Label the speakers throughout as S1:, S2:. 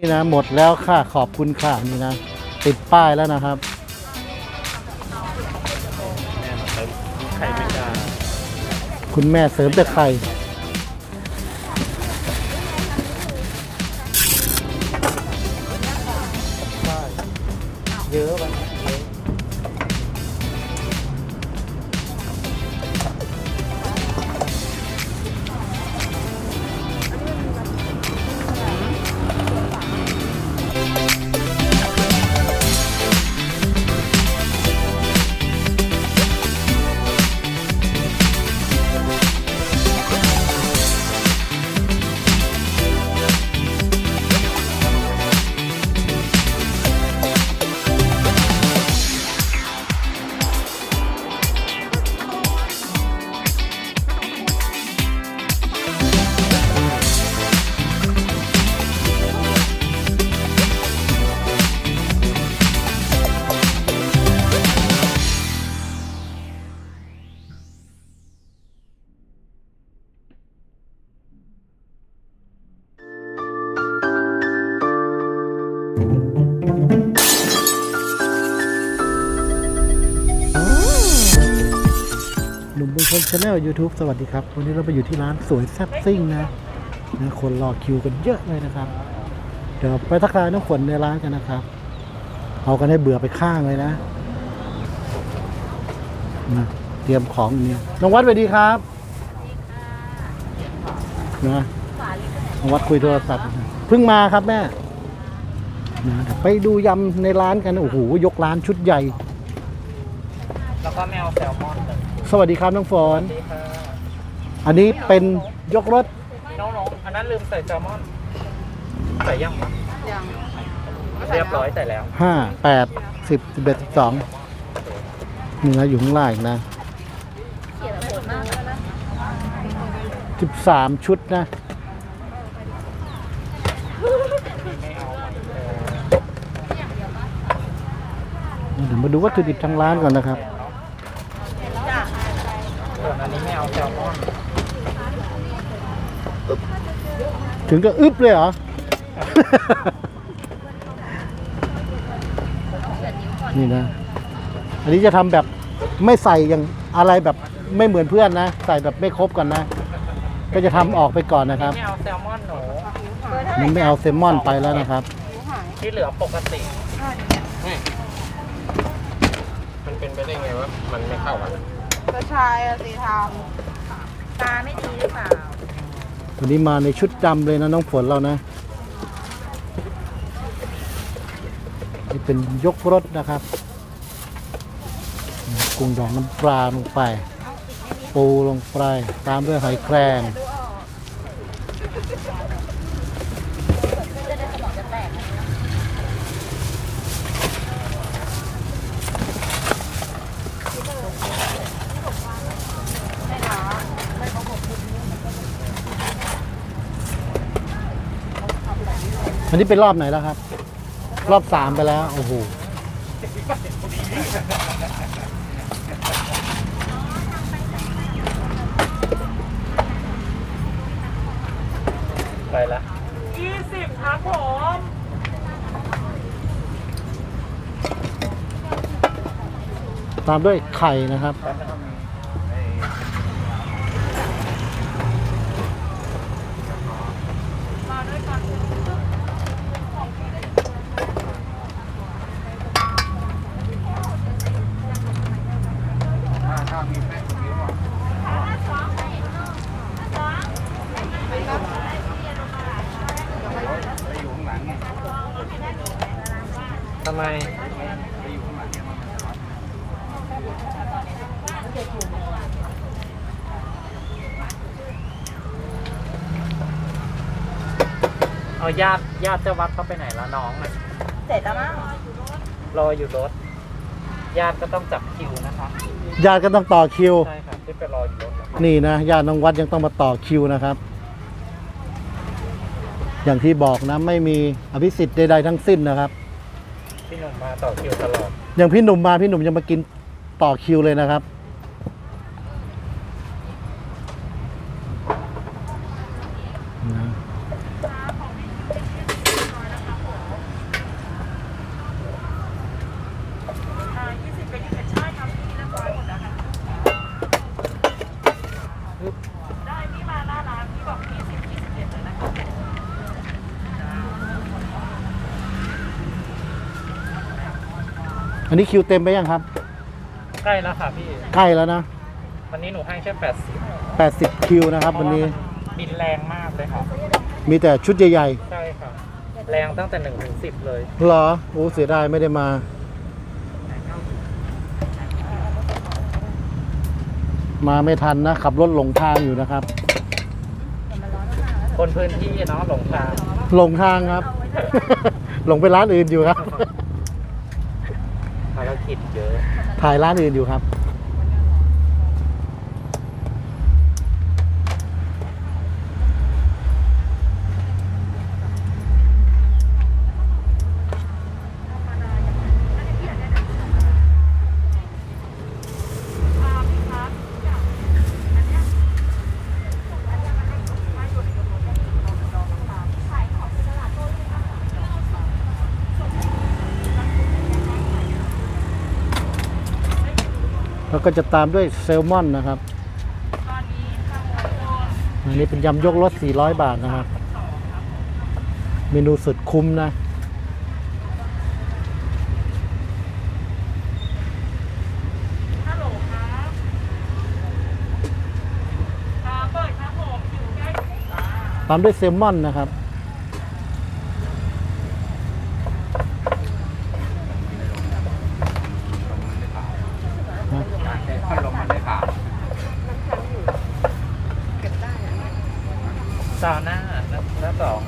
S1: นี่นะหมดแล้วค่ะขอบคุณค่ะนี่นะติดป้ายแล้วนะครับ
S2: แม่มาเติมไข่ไม่กล้า
S1: คุณแม่เสริมแต่ไข่ หนุ่มบุญชนชาแนลยูทูบสวัสดีครับ วันนี้เราไปอยู่ที่ร้านสวยแซ่บซิ่งนะนะคนรอคิวกันเยอะเลยนะครับ เดี๋ยวไปทักทายน้องฝนในร้านกันนะครับ เอากันให้เบื่อไปข้างเลยนะนะเตรียมของอยู่นี่น้องวัดสวัสดีครับนะน้องวัดคุยโทรศัพท์เพิ่งมาครับแม่นะเดี๋ยวไปดูยำในร้านกันโอ้โหยกร้านชุดใหญ่
S2: แล้วก็แมวแซลมอนหนึ่ง
S1: สวัสดีครับน้องฝน
S2: ดีค่ะ
S1: อันนี้เป็นยกรถ
S2: น้องๆอันนั้นลืมใส่แซลมอน ใส่ยังมั้ย
S3: ยัง
S2: เรียบร้อยใส่แล้ว
S1: ห้าแปดสิบสิบเอ็ดสิบสองเนื้ออยู่ข้างล่างอีกนะสิบสามชุดนะ เดี๋ยวมาดูวัตถุดิบทางร้านก่อนนะครับ
S2: ส่วนอันนี้ไม่เอาแซลมอน
S1: ถึงก็อึบเลยเหรอ นี่นะ อันนี้จะทำแบบไม่ใส่อย่างอะไรแบบไม่เหมือนเพื่อนนะ ใส่แบบไม่ครบก่อนนะ ก็จะทำออกไปก่อนนะครับ
S2: ไม่เอาแซลมอนหนู
S1: มันไม่เอาเซลมอนไปแล้วนะครับ
S2: ที่เหลือปกติมันเป็นไปได้ไงวะมันไม่เข้ากัน
S3: กระชายอะสีท
S4: ตาไม่ดีหรือเปล่า
S1: วันนี้มาในชุดดำเลยนะน้องฝนเรานะ นี่เป็นยกรถนะครับ กุ้งดองน้ำปลาลงไป ปูลงไป ตามด้วยหอยแครง อันนี้เป็นรอบไหนแล้วครับ รอบสามไปแล้ว โอ้โห
S2: ไปละยี่สิบครับผม
S1: ตามด้วยไข่นะครับ
S2: ทำไม เอาญาติญาติเจ้าวัดเขาไปไหนละน้องอะ
S4: เสร็จแล้วมั้ง
S2: รออยู่รถ ญาติก็ต้องจับคิวนะคะ
S1: ญาติก็ต้องต่อคิว
S2: ใช่ครับที่ไปรออยู่รถนะ
S1: นี่นะญาติน้องวัดยังต้องมาต่อคิวนะครับ อย่างที่บอกนะไม่มีอภิสิทธิ์ใดๆทั้งสิ้นนะครับ
S2: พี่หนุ่มมาต่อคิวตลอด
S1: อย่างพี่หนุ่มมาพี่หนุ่มยังมากินต่อคิวเลยนะครับ อันนี้คิวเต็มไปยังครับ
S2: ใกล้แล้วค่ะพี่
S1: ใกล้แล้วนะ
S2: วันนี้หนูให้แค่แปดสิบ
S1: 80 คิวนะครับ วันนี้
S2: บินแรงมากเลยค่ะ
S1: มีแต่ชุดใหญ่
S2: ใช่ค่ะ แรงตั้งแต่หนึ่งถึงสิบเลย
S1: ๆเหรอโอ้เสียดายไม่ได้มา มาไม่ทันนะ ขับรถหลงทางอยู่นะครับ
S2: คนพื้นที่เนาะหลงทาง
S1: หลงทางครับ หลงไปร้านอื่นอยู่ครับ
S2: ภาร กิจเยอะ
S1: ถ่ายร้านอื่นอยู่ครับ ก็จะตามด้วยเซลมอนนะครับอันนี้เป็นยำยกรส400 บาทนะครับ เมนูสุดคุ้มนะตามด้วยเซลมอนนะครับ
S2: พัดลมมันได้ค่ะซาวน่าแล้วแล้วสอง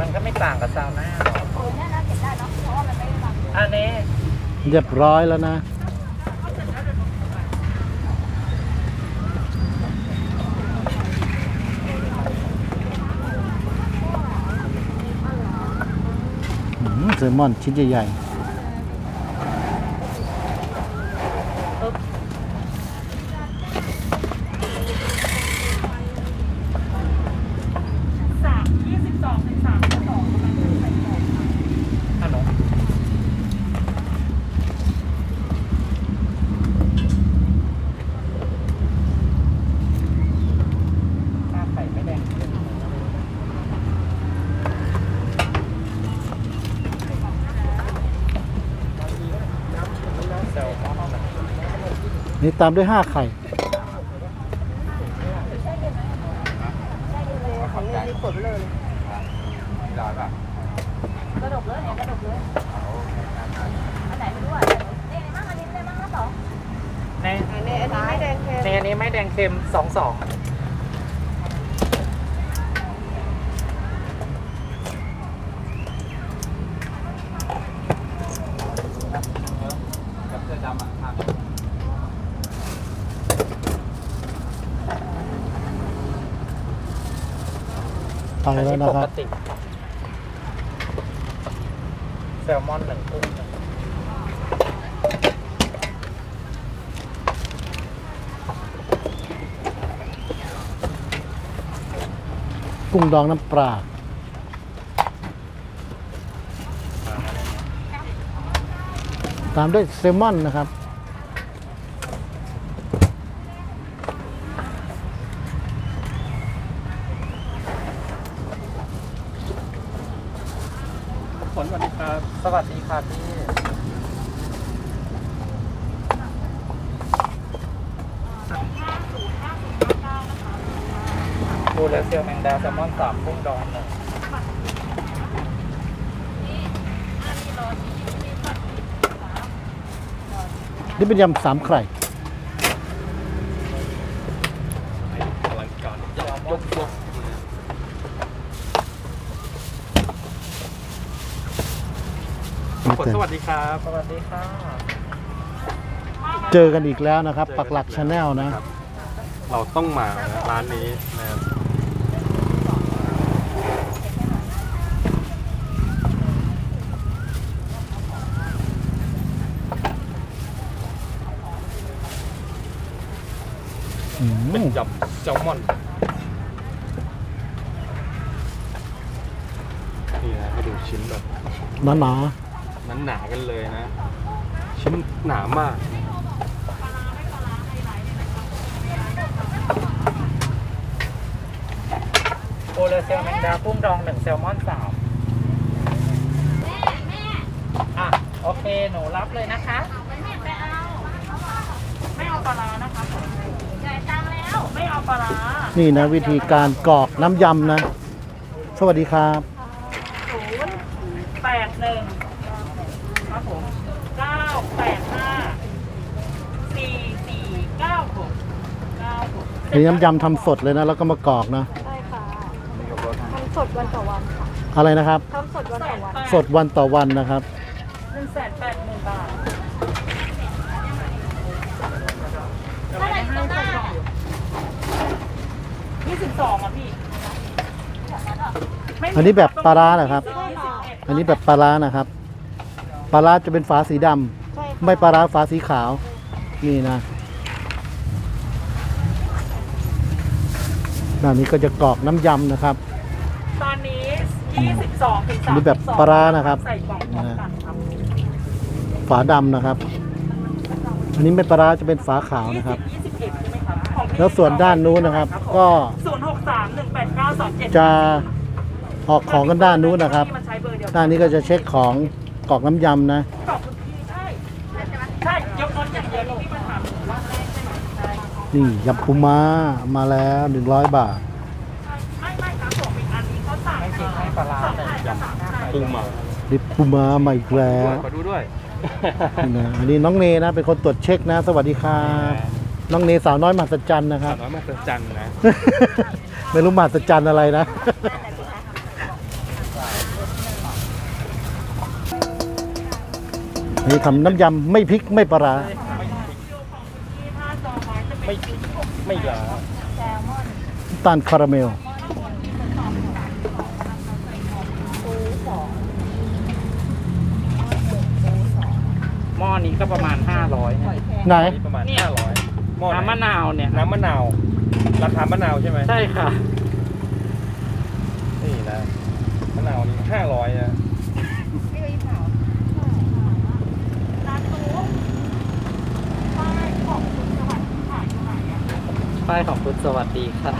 S2: มันก็ไม่ต่างกับซาวน่าหรอกอันนี้
S1: เรียบร้อยแล้วนะอืมเซลมอนชิ้นใหญ่ๆ
S2: ขนมข้าวไข่ไม่แดงขึ้นแซลมอนแบบ
S1: นี่ตามด้วยห้าไข่
S3: ของเล่นนี่ขนเลย
S4: กระดกเลยเนี่ยกระดกเลยอันไหนไม่รู้อะนี่อะไรบ้างอันนี้อะไรบ้างนะสอง
S2: ใน
S3: อันนี้อันนี้ไม่แดงเค็ม
S2: ในอันนี้ไม่แดงเค็มสองสอง
S1: ไปแล้วนะครับ
S2: ปกติแซลมอนหนึ่งกุ้งหนึ่ง
S1: กุ้งดองน้ำปลาตามด้วยเซลมอนนะครับ
S2: ผลสวัสดีครับ สวัสดีครับพี่ เซียลแมงดาแซลมอนสามกุ้งดองหนึ่ง
S1: นี่เป็นยำสามไข่
S2: อลังการยกยก
S1: นี่แต่
S2: สวัสดีครับ สวัสดีค่ะ
S1: เจอกันอีกแล้วนะครับ ปักหลักชาแนลนะ
S5: เราต้องมาร้านนี้นะครับ
S1: อื
S5: เป็น
S1: ม
S5: ยำแซลมอนนี่นะให้ดูชิ้นแบบ
S1: หนาหนา
S5: นั้นหนาๆกันเลยนะ ชิ้นหนามาก
S2: บูเลเซียลแมงดากุ้งดองหนึ่งแซลมอนสามอะโอโอเค หนูรับเลยนะคะ ไม่เอาปลาร้านะคะ ปลาร้า
S1: นี่นะวิธีการกรอกน้ำยำนะ สวัสดีครับ
S2: ศูนย์แปดหนึ่งครับผมเก้าแปดห้าสี่สี่เก้าหกเก้าหก
S1: นี่น้ำยำทำสดเลยนะ แล้วก็มากรอกนะ
S3: ใช่ค่ะทำสดวันต่อวันค่ะ
S1: อะไรนะครับ
S3: ทำสดวันต่อวัน
S1: สดวันต่อวันนะครับ
S2: หนึ่งแสนแปดหมื่นบาท
S4: เท่าไหร่ตรงหน้า
S2: ยี่ สิบสองอะพี่ไม่มี
S1: อันนี้แบบปลาร้าเหรอครับ
S2: ยี่สิบเอ็ด
S1: อันนี้แบบปลาร้านะครับ ปลาร้าจะเป็นฝาสีดำ
S3: ใช่ค่ะ
S1: ไม่ปลาร้าฝาสีขาว นี่นะด้านนี้ก็จะกรอกน้ำยำนะครับ
S2: ตอนนี้ยี่สิบสองถึง
S1: อั
S2: สานม
S1: นี้แบบปลาร้านะครับ
S2: ใส่กล่องพร้อมกันครับ
S1: ฝาดำนะครับ อันนี้ไม่ปลาร้าจะเป็นฝาขาวนะครับ
S2: ยี่สิบเอ็ดใช่ไหมครับของพี่
S1: แล้วส่วนด้านนู้นนะครับ ก็
S2: ศูนย์หก สามหนึ่งแปดเก้าสองเจ็ด
S1: จะออกของกันด้านนู้นนะครับ
S2: มันใช้เบอร์เดียว
S1: ด้านนี้ก็จะเช็คของกรอกน้ำยำนะ
S2: ขอบคุณพี่ใช่ใช่ยกรถอย่างเดียวที่พี่มาถามว่าแรกใช่ไหมใช่
S1: นี่ยำปูม้ามาแล้ว 100 บาท
S2: ไม่ไม่ครับผมอีกอันนี้เขาสั่งไม่จริงให้ปลาร้าแต่ยำ
S5: ปูมา
S1: ลิปปูม้ามาอีกแล้ว
S5: ขอดูด้วย
S1: นี่นะอันนี้น้องเนนะ เป็นคนตรวจเช็คนะ สวัสดีครับน้องเนสาวน้อยมหัศจรรย์นะค
S5: สา
S1: รั
S5: ว
S1: บ
S5: น้อยมาเจอจันทร์นะ
S1: ไม่รู้มหัศจรรย์อะไรนะ นี่ทำน้ำยำไม่พริกไม่ปลาร้า
S5: ไม่ไม่ยา
S1: น้ำตาลคาราเมล
S2: หม้อนี้ก็ประมาณ 500เนี่ย
S1: ไหน
S5: อันนี้ประมาณ
S2: เนี่ย
S5: 500หม้อไห
S2: น้ำมะนาวเนี่ย
S5: น้ำมะนาว ราคามะนาวใช่ไหม
S2: ใช่ค่ะ
S5: นี่นะมะนาวนี่500นะ
S2: ป้ายของคุณสวัสดีค่ะ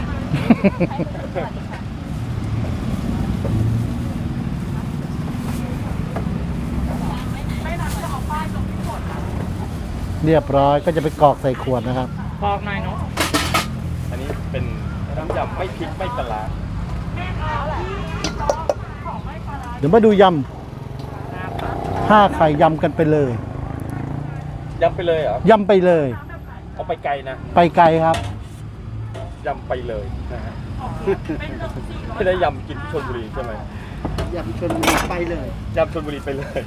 S1: เรียบร้อยก็จะไปกรอกใส่ขวดนะครับ
S2: บอกหน่อยเนาะ
S5: อันนี้ เป็นน้ำยำไม่พริกไม่ปลาร้า
S1: เดี๋ยวมาดูยำห้าไข่ยำกันไปเลย
S5: ยำไปเลยเหรอยำ
S1: ไปเลย
S5: เอาไปไกลนะ
S1: ไปไกลครับ
S5: ยำไปเลยนะฮะไม่ได้ยำกินที่ชลบุรีใช่ไหม
S3: ยำชนบุรีไปเลย
S5: ยำชลบุรีไปเลย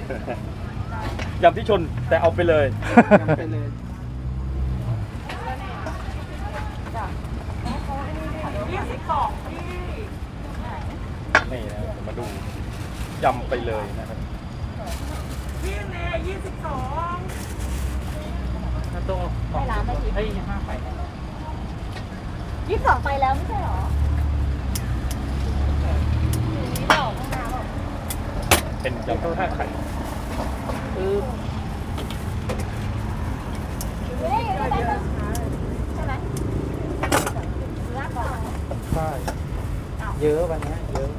S5: ยำที่ชนแต่เอาไปเลย
S3: ยำไปเลย
S2: ยี่สิบสองพี่
S5: นี่นะเดี๋ยวมาดูยำไปเลยนะครับ
S2: พี่เนยี่สิบสองนะตัว
S4: ให้ร้านได้กี่
S2: เฮ้ยห้าไป
S4: ยี่สิบสองไปแล้วไม่ใช่หรอยี่สิบสองมาบอก
S5: เป็นยำท่าไข่
S2: คือ
S4: เฮ้ยได้ไหมใช่ไหมรับก่อน
S2: ใช่เยอะวันนี้เยอะ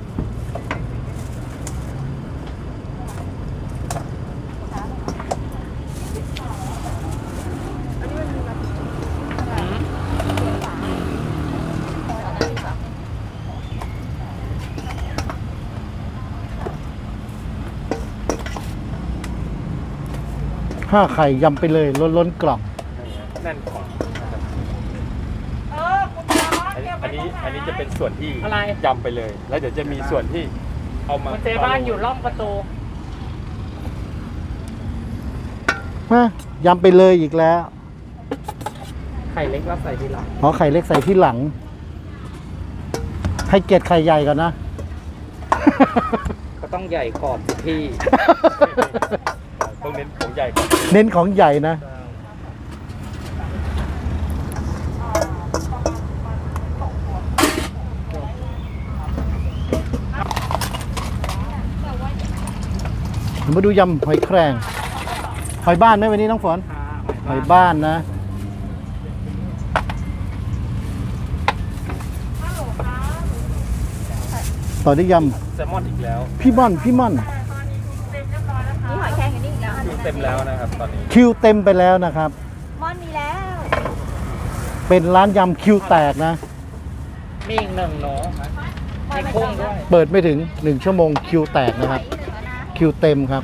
S1: ห้าไข่ยำไปเลยล้นล้นกล่อง
S5: แน่นขอน
S2: เออคุณจอ
S5: อัน
S2: เก็
S5: นี้อันนี้อันนี้จะเป็นส่วนที่
S2: อะไร
S5: ยำไปเลย แล้วเดี๋ยวจะมีส่วนที่เอามา
S2: คุณเจบ้านอยู่ร่องประตู
S1: มายำไปเลยอีกแล้ว
S2: ไข่เล็กก็ใส่ทีหลัง
S1: ขอไข่เล็กใส่ที่หลัง ให้เกียรติไข่ใหญ่ก่อนนะ
S2: ก็ต้องใหญ่ก่อนพี่
S5: ของใหญ่ก่อน
S1: เน้นของใหญ่นะ มาดูยำหอยแครงหอยบ้านไหมวันนี้น้องฝนหอยบ้านนะต่อด้วยย
S5: แซลมอนอีกแล้วำ
S1: พี่ม่อน พี่ม่อน
S5: เต็มแล้วนะครับตอนนี้
S1: คิวเต็มไปแล้วนะครับ
S4: มอนมีแล้ว
S1: เป็นร้านยำคิวแตกนะ
S2: มีอีกหนึ่งเนาะมีกุ้งด้วย
S1: เปิดไม่ถึง 1 ชั่วโมงคิวแตกนะครับ คิวเต็มครับ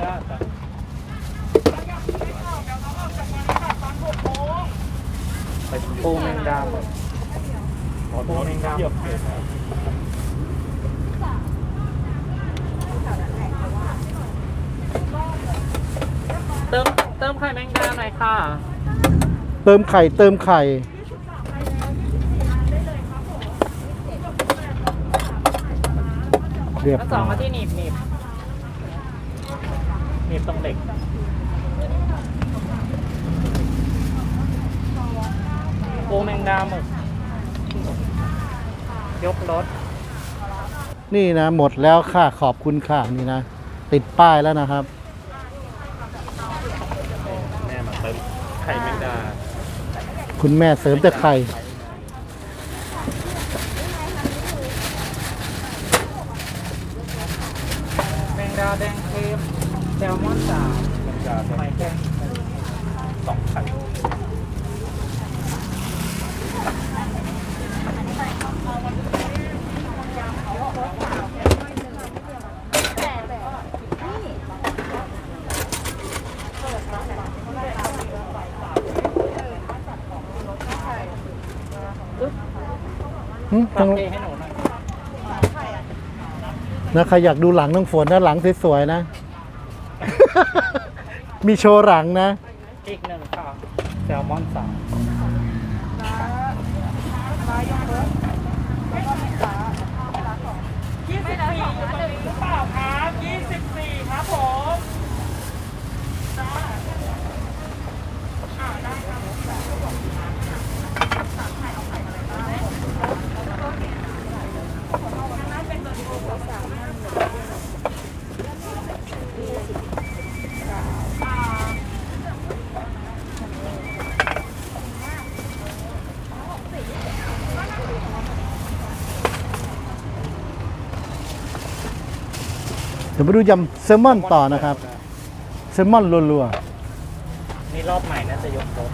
S2: ไปปูแมงดาปูแมงดา เติมเติมไข่แมงดาหน่อยค่ะ
S1: เติมไข่เติมไข่ เรียบ
S2: แล้วส
S1: ร้
S2: อง
S1: อ
S2: มายที่หนีบหนีบหนีบตรงเหล็กปูแมงดาหมึก ยกรถ
S1: นี่นะ หมดแล้วค่ะ ขอบคุณค่ะ นี่นะ ติดป้ายแล้วนะครับ
S5: แม่มาเติมไข่แมงดา
S1: คุณแม่เสริมแต่ไข่
S2: แมงดาแดงเค็มแซลมอนสาม
S5: แมงดา
S2: แดง
S5: สองไข่
S1: หึ
S2: ตั
S1: ทากง
S2: เทให้หนูหน่อย
S1: นะใครอยากดูหลังน้องฝนนะหลังสวยๆนะ มีโชว์หลังนะ
S2: อีกหนึ่งค่ะแซลมอนสาม เดี๋
S1: ยวมาดูยำแซลมอนต่อนะครับแซลมอนรัว
S2: นี่รอบใหม่น่าจะยกโต๊ะ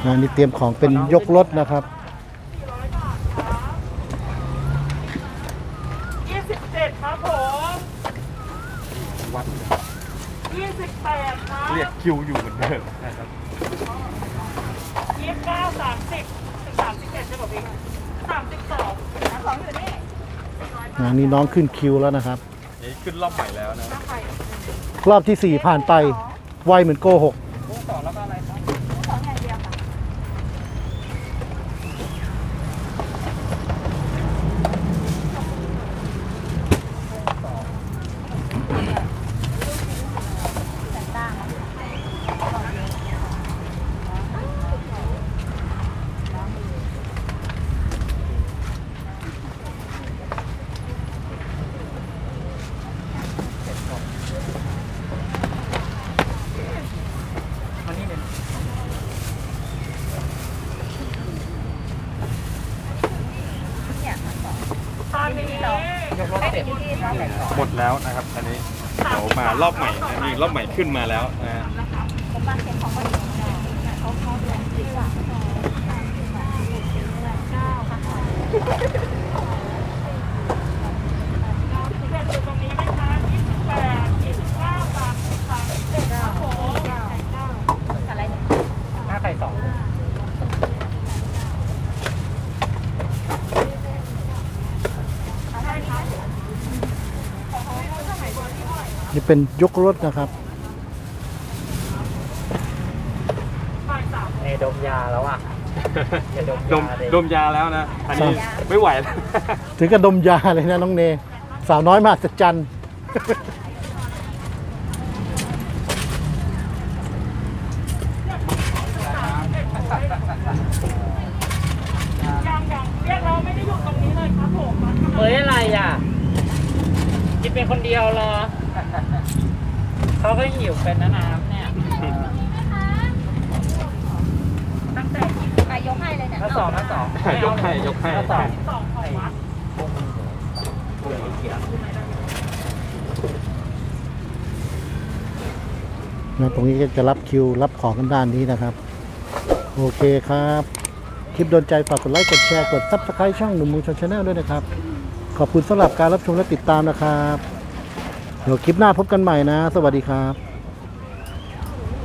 S1: ๆนนี้เตรียมของเป็นยกรถนะครับ
S2: ยี่สิบเจ็ดครับผม
S5: วัด
S2: 28ครับ
S5: เรียกคิวอยู่เหมือนเดิมนะครับ
S2: 29 30ถึง31ใช่ป่ะพี่32นะสองอยู่นี่
S1: อ่านี่น้องขึ้นคิวแล้วนะครับ
S5: นี่ขึ้นรอบใหม่แล้วนะ
S1: รอบที่สี่ผ่านไปไวเหมือนโกหก
S5: แล้วนะครับอันนี้เดี๋ยวมารอบใหม่นะนี่รอบใหม่ขึ้นมาแล้วนะฮะ
S4: ผมบ้านเก็บของคนอื่นไม่ได้เขาเขาเดือนสิบสามสองสามสิบสามสิบเอ็ดเก้าค่ะ
S2: เสร็จอยู่ตรงนี้ไหมคะยี่สิบแปดยี่สิบเก้าสามสิบสามสิบเอ็ดครับผม
S4: เก้าเก้าอะไรเนี่ย
S2: หน้าไข่สอง
S1: นี่เป็นยกรถนะครับ
S2: เนดมยาแล้วอะอย่าดม
S5: ด
S2: ยามเลย
S5: ดมยาแล้วนะ อันนี้ไม่ไหวแล้ว
S1: ถึงกับดมยาเลยนะน้องเน สาวน้อยมหัศจรรย์
S2: ยังยังเรียกเราไม่ได้อยู่ตรงนี้เลยครับผมเฮ้ยอะไรอะ กินเป็นคนเดียวเหรอ เขาก็หิวเป็นนะน้ำเนี่ย ตั้ง
S4: ยกให้เลยเนี่ย
S2: ถ้าสองถ้าสอง
S5: ยกให้ยกให้
S2: ถ้าสองสองของวัด
S1: นะตรงนี้ก็จะรับคิวรับของกันด้านนี้นะครับ โอเคครับ คลิปโดนใจฝากกดไลค์ กดแชร์ กดซับสไครต์ช่องหนุ่มเมืองชนชาแนลด้วยนะครับ ขอบคุณสำหรับการรับชมและติดตามนะครับ เดี๋ยวคลิปหน้าพบกันใหม่นะ สวัสดีครับ